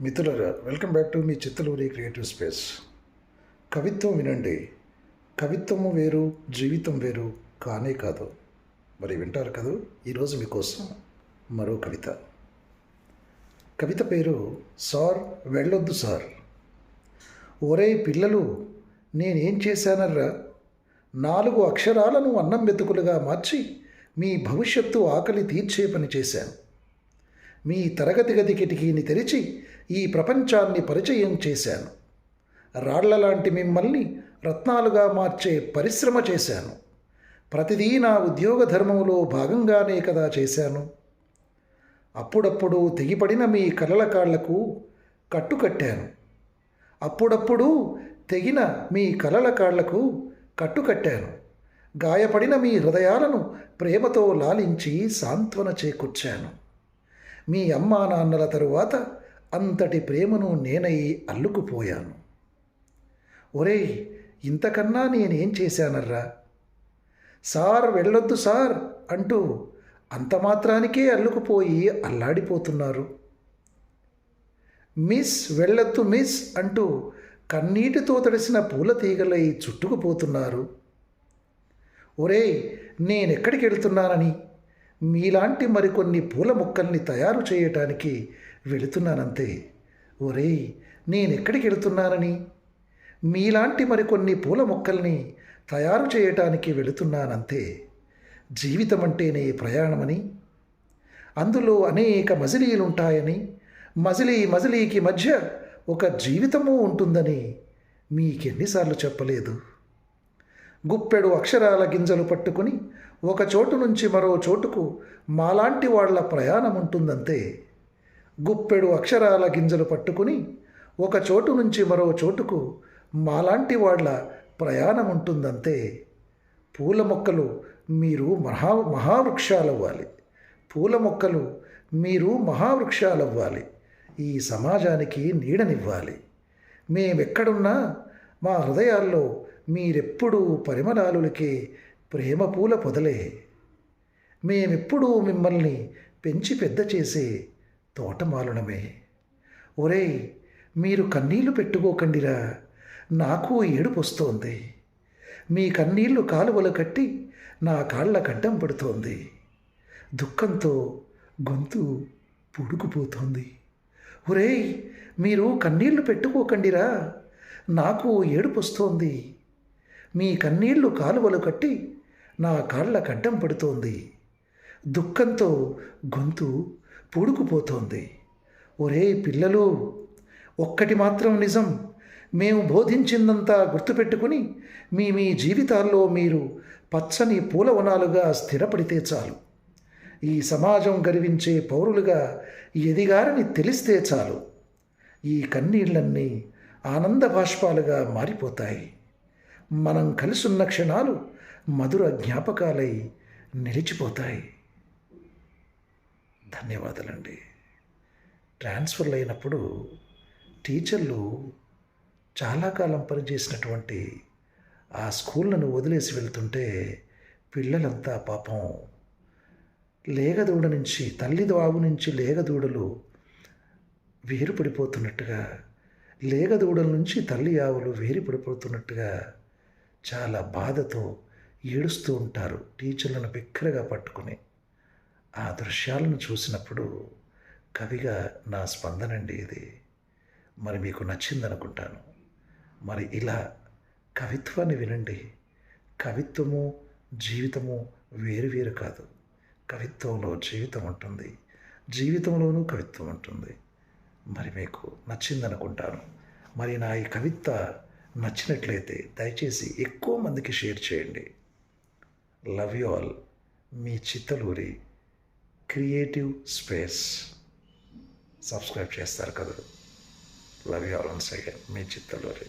మిత్రులరా welcome back to మీ Chittaluri creative space. కవిత్వం వినండి. కవిత్వము వేరు జీవితం వేరు కానే కాదు. మరి వింటారు కదా? ఈరోజు మీకోసం మరో కవిత. కవిత పేరు సార్ వెళ్ళొద్దు సార్. ఒరే పిల్లలు నేనేం చేశానర్రా? నాలుగు అక్షరాలను అన్నం మెతుకులుగా మార్చి మీ భవిష్యత్తు ఆకలి తీర్చే పని చేశాను. మీ తరగతి గది కిటికీని తెరిచి ఈ ప్రపంచాన్ని పరిచయం చేశాను. రాళ్ళ లాంటి మిమ్మల్ని రత్నాలుగా మార్చే పరిశ్రమ చేశాను. ప్రతిదీ నా ఉద్యోగ ధర్మంలో భాగంగానే కదా చేశాను. అప్పుడప్పుడు తెగిపడిన మీ కలల కాళ్ళకు కట్టుకట్టాను అప్పుడప్పుడు తెగిన మీ కలల కాళ్ళకు కట్టుకట్టాను గాయపడిన మీ హృదయాలను ప్రేమతో లాలించి సాంత్వన చేకూర్చాను. మీ అమ్మా నాన్నల తరువాత అంతటి ప్రేమను నేనై అల్లుకుపోయాను. ఒరే ఇంతకన్నా నేనేం చేశానర్రా? సార్ వెళ్ళొద్దు సార్ అంటూ అంత మాత్రానికే అల్లుకుపోయి అల్లాడిపోతున్నారు. మిస్ వెళ్ళొద్దు మిస్ అంటూ కన్నీటితో తడిసిన పూల తీగలై చుట్టుకుపోతున్నారు. ఒరే నేనెక్కడికి వెళ్తున్నానని మీలాంటి మరికొన్ని పూల మొక్కల్ని తయారు చేయటానికి వెళుతున్నానంతే. ఒరేయ్ నేనెక్కడికి వెళుతున్నానని? మీలాంటి మరికొన్ని పూల మొక్కల్ని తయారు చేయటానికి వెళుతున్నానంతే. జీవితం అంటేనే ప్రయాణమని? అందులో అనేక మజిలీలుంటాయని మజిలీ మజిలీకి మధ్య ఒక జీవితము ఉంటుందని మీకెన్నిసార్లు చెప్పలేదు? గుప్పెడు అక్షరాల గింజలు పట్టుకుని ఒక చోటు నుంచి మరో చోటుకు మాలాంటి వాళ్ళ ప్రయాణం ఉంటుందంతే గుప్పెడు అక్షరాల గింజలు పట్టుకుని ఒక చోటు నుంచి మరో చోటుకు మాలాంటి వాళ్ళ ప్రయాణం ఉంటుందంతే పూల మొక్కలు మీరు మహా మహావృక్షాలవ్వాలి. పూల మొక్కలు మీరు మహావృక్షాలవ్వాలి. ఈ సమాజానికి నీడనివ్వాలి. మేమెక్కడున్నా మా హృదయాల్లో మీరెప్పుడూ పరిమళాలులకే ప్రేమ పూల పొదలే. మేమెప్పుడూ మిమ్మల్ని పెంచి పెద్ద చేసే తోటమాలునమే. ఒరేయ్ మీరు కన్నీళ్ళు పెట్టుకోకండిరా. నాకు ఏడుపు వస్తోంది. మీ కన్నీళ్ళు కాలువలు కట్టి నా కాళ్ళ గడ్డం పడుతోంది. దుఃఖంతో గొంతు పుడుకుపోతోంది. ఒరేయ్ మీరు కన్నీళ్ళు పెట్టుకోకండిరా. నాకు ఏడుపు వస్తోంది. మీ కన్నీళ్ళు కాలువలు కట్టి నా కాళ్ళ గడ్డం పడుతోంది. దుఃఖంతో గొంతు పూడుకుపోతోంది. ఒరే పిల్లలు ఒక్కటి మాత్రం నిజం. మేము బోధించిందంతా గుర్తుపెట్టుకుని మీ మీ జీవితాల్లో మీరు పచ్చని పూలవనాలుగా స్థిరపడితే చాలు. ఈ సమాజం గర్వించే పౌరులుగా ఎదిగారని తెలిస్తే చాలు. ఈ కన్నీళ్ళన్నీ ఆనంద బాష్పాలుగా మారిపోతాయి. మనం కలిసున్న క్షణాలు మధుర జ్ఞాపకాలై నిలిచిపోతాయి. ధన్యవాదాలండి. ట్రాన్స్ఫర్లు అయినప్పుడు టీచర్లు చాలా కాలం పనిచేసినటువంటి ఆ స్కూళ్ళను వదిలేసి వెళ్తుంటే పిల్లలంతా పాపం లేగదూడ నుంచి తల్లి వాగు నుంచి లేగదూడలు వేరుపడిపోతున్నట్టుగా లేగదూడల నుంచి తల్లి ఆవులు వేరుపడిపోతున్నట్టుగా చాలా బాధతో ఏడుస్తూ ఉంటారు టీచర్లను బిక్కరగా పట్టుకుని. ఆ దృశ్యాలను చూసినప్పుడు కవిగా నా స్పందన అండి ఇది. మరి మీకు నచ్చిందనుకుంటాను. మరి ఇలా కవిత్వాన్ని వినండి. కవిత్వము జీవితము వేరు వేరు కాదు. కవిత్వంలో జీవితం ఉంటుంది. జీవితంలోనూ కవిత్వం ఉంటుంది. మరి మీకు నచ్చిందనుకుంటాను. మరి నా ఈ కవిత నచ్చినట్లయితే దయచేసి ఎక్కువ మందికి షేర్ చేయండి. లవ్ యూ ఆల్ మీ చిత్తలూరి క్రియేటివ్ స్పేస్ సబ్స్క్రైబ్ చేస్తారు కదా. Love you all once again me Chittaluri.